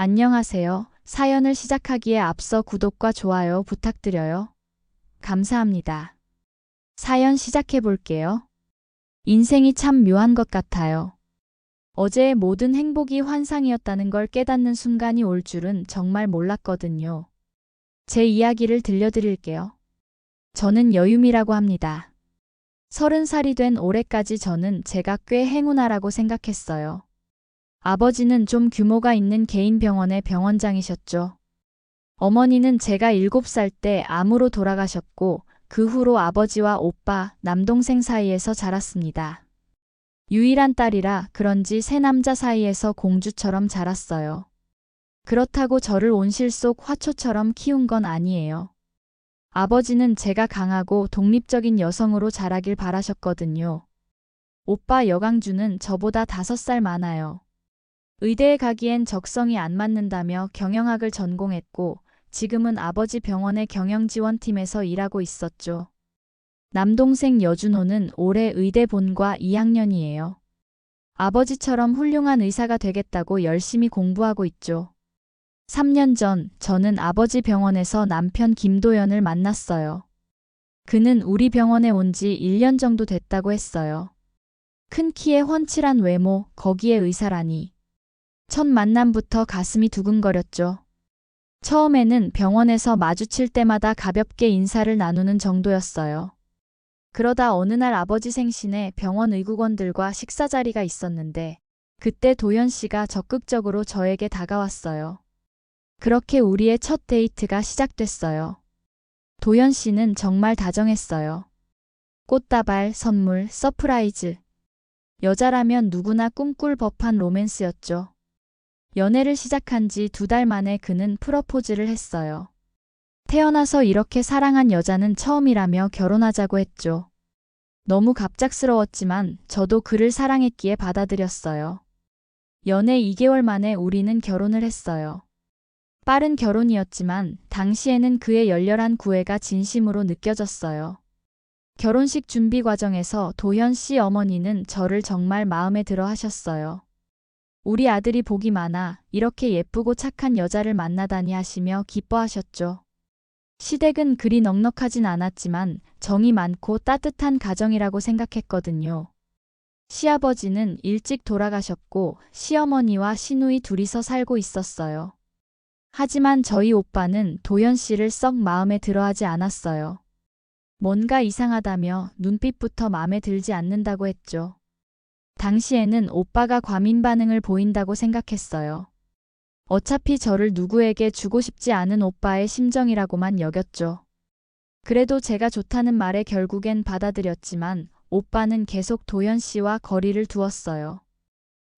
안녕하세요. 사연을 시작하기에 앞서 구독과 좋아요 부탁드려요. 감사합니다. 사연 시작해 볼게요. 인생이 참 묘한 것 같아요. 어제의 모든 행복이 환상이었다는 걸 깨닫는 순간이 올 줄은 정말 몰랐거든요. 제 이야기를 들려드릴게요. 저는 여유미라고 합니다. 서른 살이 된 올해까지 저는 제가 꽤 행운아라고 생각했어요. 아버지는 좀 규모가 있는 개인 병원의 병원장이셨죠. 어머니는 제가 7살 때 암으로 돌아가셨고 그 후로 아버지와 오빠, 남동생 사이에서 자랐습니다. 유일한 딸이라 그런지 새 남자 사이에서 공주처럼 자랐어요. 그렇다고 저를 온실 속 화초처럼 키운 건 아니에요. 아버지는 제가 강하고 독립적인 여성으로 자라길 바라셨거든요. 오빠 여강주는 저보다 5살 많아요. 의대에 가기엔 적성이 안 맞는다며 경영학을 전공했고 지금은 아버지 병원의 경영지원팀에서 일하고 있었죠. 남동생 여준호는 올해 의대 본과 2학년이에요. 아버지처럼 훌륭한 의사가 되겠다고 열심히 공부하고 있죠. 3년 전 저는 아버지 병원에서 남편 김도연을 만났어요. 그는 우리 병원에 온 지 1년 정도 됐다고 했어요. 큰 키에 훤칠한 외모, 거기에 의사라니. 첫 만남부터 가슴이 두근거렸죠. 처음에는 병원에서 마주칠 때마다 가볍게 인사를 나누는 정도였어요. 그러다 어느 날 아버지 생신에 병원 의국원들과 식사 자리가 있었는데 그때 도연 씨가 적극적으로 저에게 다가왔어요. 그렇게 우리의 첫 데이트가 시작됐어요. 도연 씨는 정말 다정했어요. 꽃다발, 선물, 서프라이즈. 여자라면 누구나 꿈꿀 법한 로맨스였죠. 연애를 시작한 지 두 달 만에 그는 프러포즈를 했어요. 태어나서 이렇게 사랑한 여자는 처음이라며 결혼하자고 했죠. 너무 갑작스러웠지만 저도 그를 사랑했기에 받아들였어요. 연애 2개월 만에 우리는 결혼을 했어요. 빠른 결혼이었지만 당시에는 그의 열렬한 구애가 진심으로 느껴졌어요. 결혼식 준비 과정에서 도현 씨 어머니는 저를 정말 마음에 들어 하셨어요. 우리 아들이 복이 많아 이렇게 예쁘고 착한 여자를 만나다니 하시며 기뻐하셨죠. 시댁은 그리 넉넉하진 않았지만 정이 많고 따뜻한 가정이라고 생각했거든요. 시아버지는 일찍 돌아가셨고 시어머니와 시누이 둘이서 살고 있었어요. 하지만 저희 오빠는 도연 씨를 썩 마음에 들어 하지 않았어요. 뭔가 이상하다며 눈빛부터 마음에 들지 않는다고 했죠. 당시에는 오빠가 과민 반응을 보인다고 생각했어요. 어차피 저를 누구에게 주고 싶지 않은 오빠의 심정이라고만 여겼죠. 그래도 제가 좋다는 말에 결국엔 받아들였지만 오빠는 계속 도연 씨와 거리를 두었어요.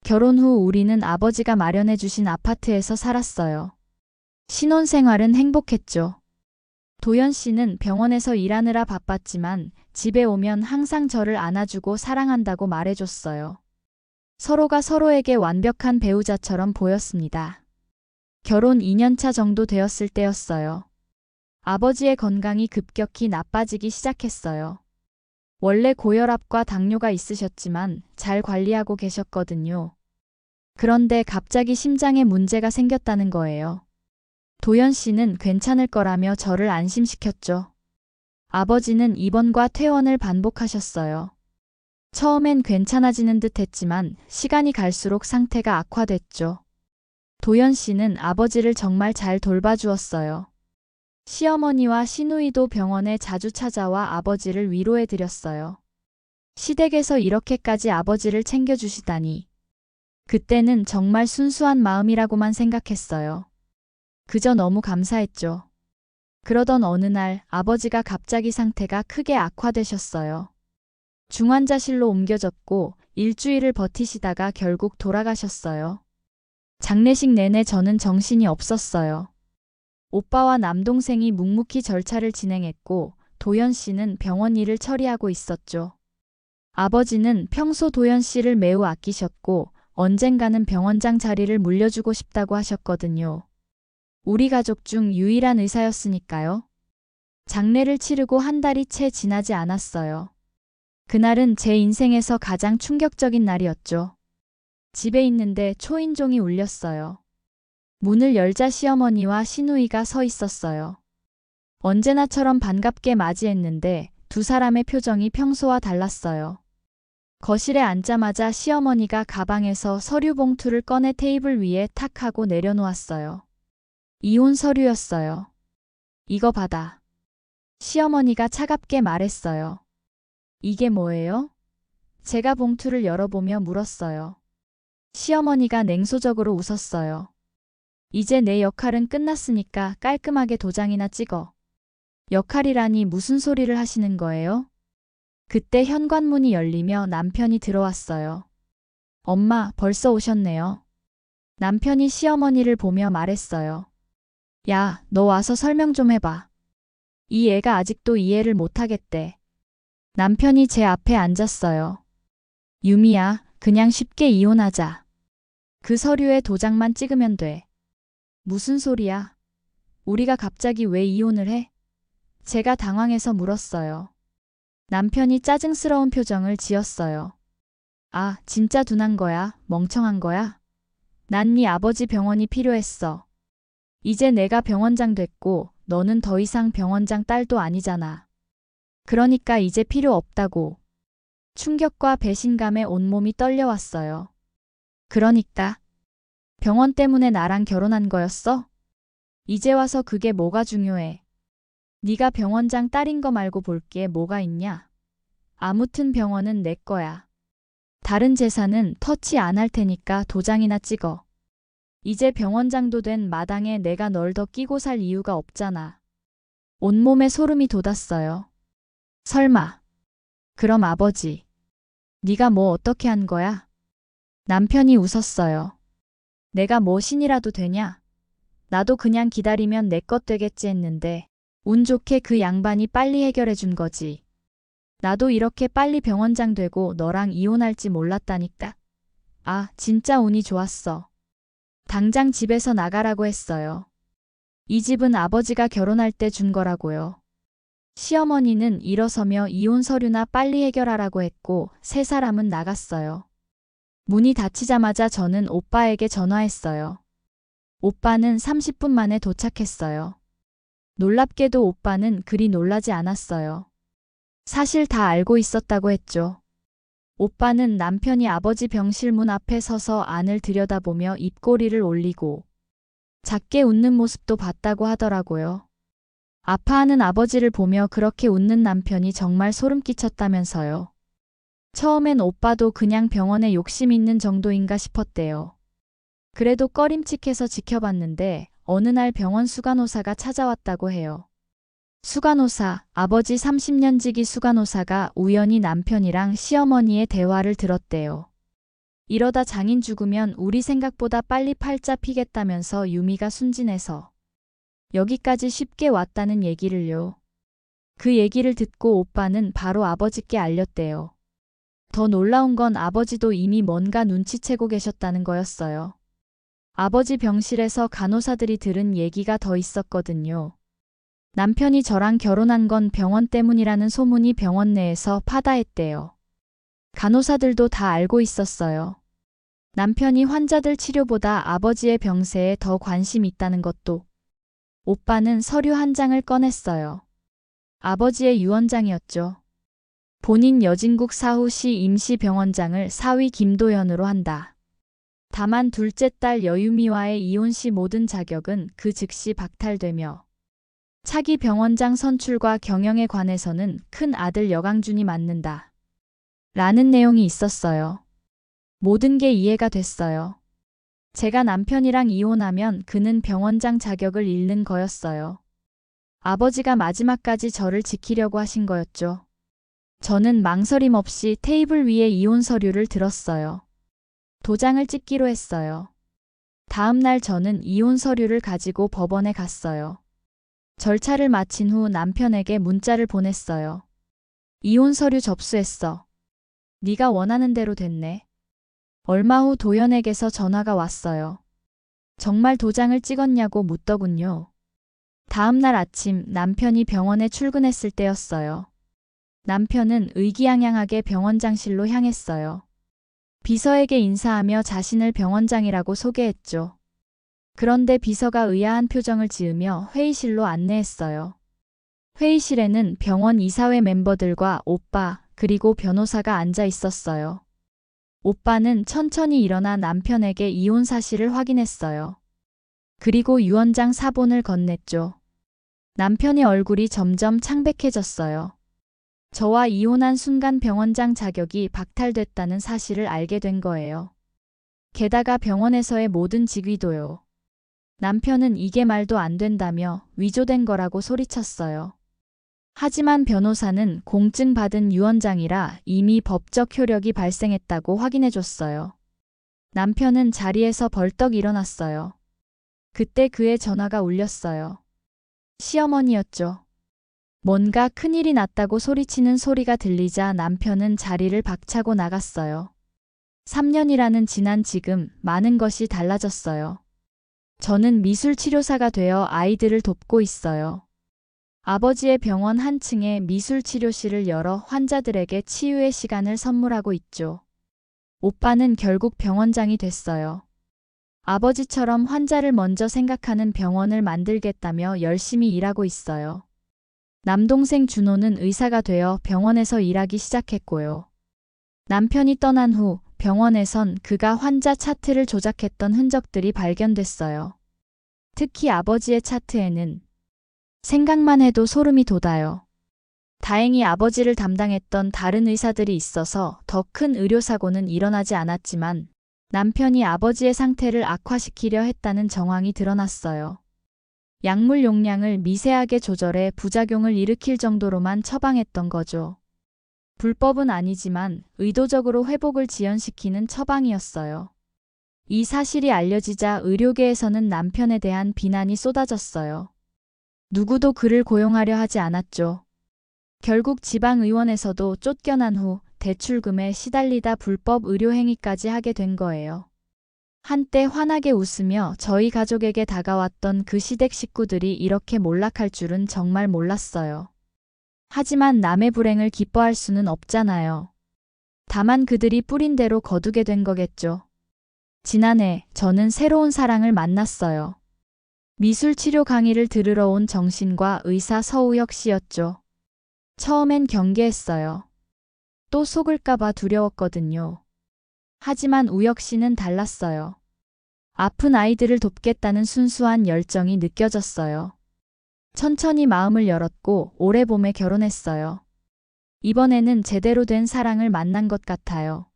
결혼 후 우리는 아버지가 마련해 주신 아파트에서 살았어요. 신혼 생활은 행복했죠. 도연 씨는 병원에서 일하느라 바빴지만 집에 오면 항상 저를 안아주고 사랑한다고 말해줬어요. 서로가 서로에게 완벽한 배우자처럼 보였습니다. 결혼 2년차 정도 되었을 때였어요. 아버지의 건강이 급격히 나빠지기 시작했어요. 원래 고혈압과 당뇨가 있으셨지만 잘 관리하고 계셨거든요. 그런데 갑자기 심장에 문제가 생겼다는 거예요. 도연 씨는 괜찮을 거라며 저를 안심시켰죠. 아버지는 입원과 퇴원을 반복하셨어요. 처음엔 괜찮아지는 듯 했지만 시간이 갈수록 상태가 악화됐죠. 도연 씨는 아버지를 정말 잘 돌봐주었어요. 시어머니와 시누이도 병원에 자주 찾아와 아버지를 위로해 드렸어요. 시댁에서 이렇게까지 아버지를 챙겨주시다니. 그때는 정말 순수한 마음이라고만 생각했어요. 그저 너무 감사했죠. 그러던 어느 날 아버지가 갑자기 상태가 크게 악화되셨어요. 중환자실로 옮겨졌고 일주일을 버티시다가 결국 돌아가셨어요. 장례식 내내 저는 정신이 없었어요. 오빠와 남동생이 묵묵히 절차를 진행했고 도연 씨는 병원 일을 처리하고 있었죠. 아버지는 평소 도연 씨를 매우 아끼셨고 언젠가는 병원장 자리를 물려주고 싶다고 하셨거든요. 우리 가족 중 유일한 의사였으니까요. 장례를 치르고 한 달이 채 지나지 않았어요. 그날은 제 인생에서 가장 충격적인 날이었죠. 집에 있는데 초인종이 울렸어요. 문을 열자 시어머니와 시누이가 서 있었어요. 언제나처럼 반갑게 맞이했는데 두 사람의 표정이 평소와 달랐어요. 거실에 앉자마자 시어머니가 가방에서 서류 봉투를 꺼내 테이블 위에 탁 하고 내려놓았어요. 이혼 서류였어요. 이거 받아. 시어머니가 차갑게 말했어요. 이게 뭐예요? 제가 봉투를 열어보며 물었어요. 시어머니가 냉소적으로 웃었어요. 이제 내 역할은 끝났으니까 깔끔하게 도장이나 찍어. 역할이라니 무슨 소리를 하시는 거예요? 그때 현관문이 열리며 남편이 들어왔어요. 엄마, 벌써 오셨네요. 남편이 시어머니를 보며 말했어요. 야, 너 와서 설명 좀 해봐. 이 애가 아직도 이해를 못하겠대. 남편이 제 앞에 앉았어요. 유미야, 그냥 쉽게 이혼하자. 그 서류에 도장만 찍으면 돼. 무슨 소리야? 우리가 갑자기 왜 이혼을 해? 제가 당황해서 물었어요. 남편이 짜증스러운 표정을 지었어요. 아, 진짜 둔한 거야? 멍청한 거야? 난 네 아버지 병원이 필요했어. 이제 내가 병원장 됐고, 너는 더 이상 병원장 딸도 아니잖아. 그러니까 이제 필요 없다고. 충격과 배신감에 온몸이 떨려왔어요. 그러니까 병원 때문에 나랑 결혼한 거였어? 이제 와서 그게 뭐가 중요해? 네가 병원장 딸인 거 말고 볼 게 뭐가 있냐? 아무튼 병원은 내 거야. 다른 재산은 터치 안 할 테니까 도장이나 찍어. 이제 병원장도 된 마당에 내가 널 더 끼고 살 이유가 없잖아. 온몸에 소름이 돋았어요. 설마. 그럼 아버지. 네가 뭐 어떻게 한 거야? 남편이 웃었어요. 내가 뭐 신이라도 되냐? 나도 그냥 기다리면 내 것 되겠지 했는데 운 좋게 그 양반이 빨리 해결해 준 거지. 나도 이렇게 빨리 병원장 되고 너랑 이혼할지 몰랐다니까. 아, 진짜 운이 좋았어. 당장 집에서 나가라고 했어요. 이 집은 아버지가 결혼할 때 준 거라고요. 시어머니는 일어서며 이혼 서류나 빨리 해결하라고 했고 세 사람은 나갔어요. 문이 닫히자마자 저는 오빠에게 전화했어요. 오빠는 30분 만에 도착했어요. 놀랍게도 오빠는 그리 놀라지 않았어요. 사실 다 알고 있었다고 했죠. 오빠는 남편이 아버지 병실 문 앞에 서서 안을 들여다보며 입꼬리를 올리고 작게 웃는 모습도 봤다고 하더라고요. 아파하는 아버지를 보며 그렇게 웃는 남편이 정말 소름 끼쳤다면서요. 처음엔 오빠도 그냥 병원에 욕심 있는 정도인가 싶었대요. 그래도 꺼림칙해서 지켜봤는데 어느 날 병원 수간호사가 찾아왔다고 해요. 수간호사, 아버지 30년 지기 수간호사가 우연히 남편이랑 시어머니의 대화를 들었대요. 이러다 장인 죽으면 우리 생각보다 빨리 팔자 피겠다면서 유미가 순진해서 여기까지 쉽게 왔다는 얘기를요. 그 얘기를 듣고 오빠는 바로 아버지께 알렸대요. 더 놀라운 건 아버지도 이미 뭔가 눈치채고 계셨다는 거였어요. 아버지 병실에서 간호사들이 들은 얘기가 더 있었거든요. 남편이 저랑 결혼한 건 병원 때문이라는 소문이 병원 내에서 파다했대요. 간호사들도 다 알고 있었어요. 남편이 환자들 치료보다 아버지의 병세에 더 관심 있다는 것도. 오빠는 서류 한 장을 꺼냈어요. 아버지의 유언장이었죠. 본인 여진국 사후시 임시병원장을 사위 김도연으로 한다. 다만 둘째 딸 여유미와의 이혼 시 모든 자격은 그 즉시 박탈되며 차기 병원장 선출과 경영에 관해서는 큰 아들 여강준이 맡는다. 라는 내용이 있었어요. 모든 게 이해가 됐어요. 제가 남편이랑 이혼하면 그는 병원장 자격을 잃는 거였어요. 아버지가 마지막까지 저를 지키려고 하신 거였죠. 저는 망설임 없이 테이블 위에 이혼 서류를 들었어요. 도장을 찍기로 했어요. 다음 날 저는 이혼 서류를 가지고 법원에 갔어요. 절차를 마친 후 남편에게 문자를 보냈어요. 이혼 서류 접수했어. 네가 원하는 대로 됐네. 얼마 후 도연에게서 전화가 왔어요. 정말 도장을 찍었냐고 묻더군요. 다음 날 아침 남편이 병원에 출근했을 때였어요. 남편은 의기양양하게 병원장실로 향했어요. 비서에게 인사하며 자신을 병원장이라고 소개했죠. 그런데 비서가 의아한 표정을 지으며 회의실로 안내했어요. 회의실에는 병원 이사회 멤버들과 오빠, 그리고 변호사가 앉아 있었어요. 오빠는 천천히 일어나 남편에게 이혼 사실을 확인했어요. 그리고 유언장 사본을 건넸죠. 남편의 얼굴이 점점 창백해졌어요. 저와 이혼한 순간 병원장 자격이 박탈됐다는 사실을 알게 된 거예요. 게다가 병원에서의 모든 직위도요. 남편은 이게 말도 안 된다며 위조된 거라고 소리쳤어요. 하지만 변호사는 공증 받은 유언장이라 이미 법적 효력이 발생했다고 확인해 줬어요. 남편은 자리에서 벌떡 일어났어요. 그때 그의 전화가 울렸어요. 시어머니였죠. 뭔가 큰일이 났다고 소리치는 소리가 들리자 남편은 자리를 박차고 나갔어요. 3년이라는 지난 지금 많은 것이 달라졌어요. 저는 미술 치료사가 되어 아이들을 돕고 있어요. 아버지의 병원 한 층에 미술 치료실을 열어 환자들에게 치유의 시간을 선물하고 있죠. 오빠는 결국 병원장이 됐어요. 아버지처럼 환자를 먼저 생각하는 병원을 만들겠다며 열심히 일하고 있어요. 남동생 준호는 의사가 되어 병원에서 일하기 시작했고요. 남편이 떠난 후 병원에선 그가 환자 차트를 조작했던 흔적들이 발견됐어요. 특히 아버지의 차트에는 생각만 해도 소름이 돋아요. 다행히 아버지를 담당했던 다른 의사들이 있어서 더 큰 의료사고는 일어나지 않았지만 남편이 아버지의 상태를 악화시키려 했다는 정황이 드러났어요. 약물 용량을 미세하게 조절해 부작용을 일으킬 정도로만 처방했던 거죠. 불법은 아니지만 의도적으로 회복을 지연시키는 처방이었어요. 이 사실이 알려지자 의료계에서는 남편에 대한 비난이 쏟아졌어요. 누구도 그를 고용하려 하지 않았죠. 결국 지방의원에서도 쫓겨난 후 대출금에 시달리다 불법 의료행위까지 하게 된 거예요. 한때 환하게 웃으며 저희 가족에게 다가왔던 그 시댁 식구들이 이렇게 몰락할 줄은 정말 몰랐어요. 하지만 남의 불행을 기뻐할 수는 없잖아요. 다만 그들이 뿌린 대로 거두게 된 거겠죠. 지난해 저는 새로운 사랑을 만났어요. 미술 치료 강의를 들으러 온 정신과 의사 서우혁 씨였죠. 처음엔 경계했어요. 또 속을까봐 두려웠거든요. 하지만 우혁 씨는 달랐어요. 아픈 아이들을 돕겠다는 순수한 열정이 느껴졌어요. 천천히 마음을 열었고 올해 봄에 결혼했어요. 이번에는 제대로 된 사랑을 만난 것 같아요.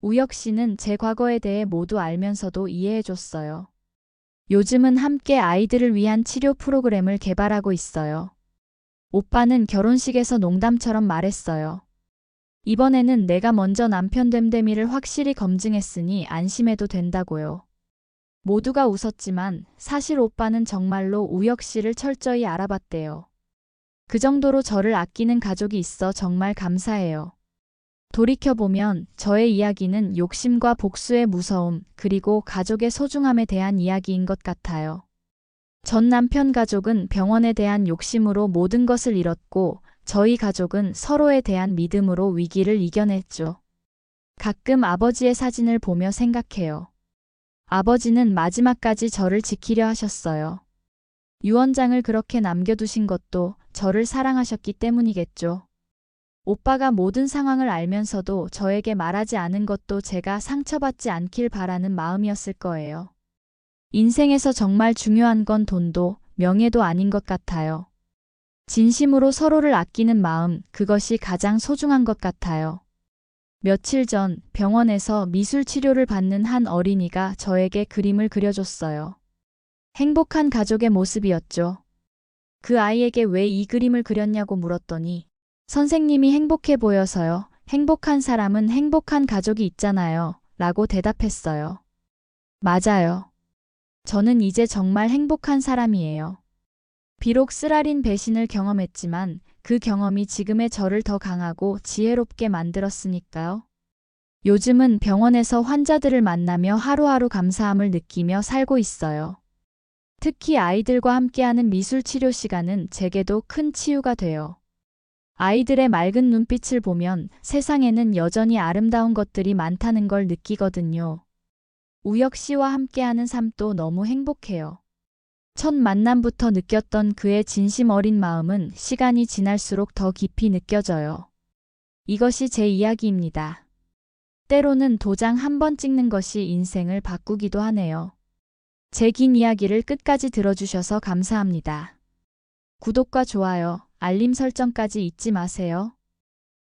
우혁 씨는 제 과거에 대해 모두 알면서도 이해해줬어요. 요즘은 함께 아이들을 위한 치료 프로그램을 개발하고 있어요. 오빠는 결혼식에서 농담처럼 말했어요. 이번에는 내가 먼저 남편 됨됨이를 확실히 검증했으니 안심해도 된다고요. 모두가 웃었지만 사실 오빠는 정말로 우혁 씨를 철저히 알아봤대요. 그 정도로 저를 아끼는 가족이 있어 정말 감사해요. 돌이켜보면 저의 이야기는 욕심과 복수의 무서움, 그리고 가족의 소중함에 대한 이야기인 것 같아요. 전 남편 가족은 병원에 대한 욕심으로 모든 것을 잃었고, 저희 가족은 서로에 대한 믿음으로 위기를 이겨냈죠. 가끔 아버지의 사진을 보며 생각해요. 아버지는 마지막까지 저를 지키려 하셨어요. 유언장을 그렇게 남겨두신 것도 저를 사랑하셨기 때문이겠죠. 오빠가 모든 상황을 알면서도 저에게 말하지 않은 것도 제가 상처받지 않길 바라는 마음이었을 거예요. 인생에서 정말 중요한 건 돈도 명예도 아닌 것 같아요. 진심으로 서로를 아끼는 마음, 그것이 가장 소중한 것 같아요. 며칠 전 병원에서 미술 치료를 받는 한 어린이가 저에게 그림을 그려줬어요. 행복한 가족의 모습이었죠. 그 아이에게 왜 이 그림을 그렸냐고 물었더니 선생님이 행복해 보여서요. 행복한 사람은 행복한 가족이 있잖아요. 라고 대답했어요. 맞아요. 저는 이제 정말 행복한 사람이에요. 비록 쓰라린 배신을 경험했지만 그 경험이 지금의 저를 더 강하고 지혜롭게 만들었으니까요. 요즘은 병원에서 환자들을 만나며 하루하루 감사함을 느끼며 살고 있어요. 특히 아이들과 함께하는 미술 치료 시간은 제게도 큰 치유가 돼요. 아이들의 맑은 눈빛을 보면 세상에는 여전히 아름다운 것들이 많다는 걸 느끼거든요. 우혁 씨와 함께하는 삶도 너무 행복해요. 첫 만남부터 느꼈던 그의 진심 어린 마음은 시간이 지날수록 더 깊이 느껴져요. 이것이 제 이야기입니다. 때로는 도장 한 번 찍는 것이 인생을 바꾸기도 하네요. 제 긴 이야기를 끝까지 들어주셔서 감사합니다. 구독과 좋아요, 알림 설정까지 잊지 마세요.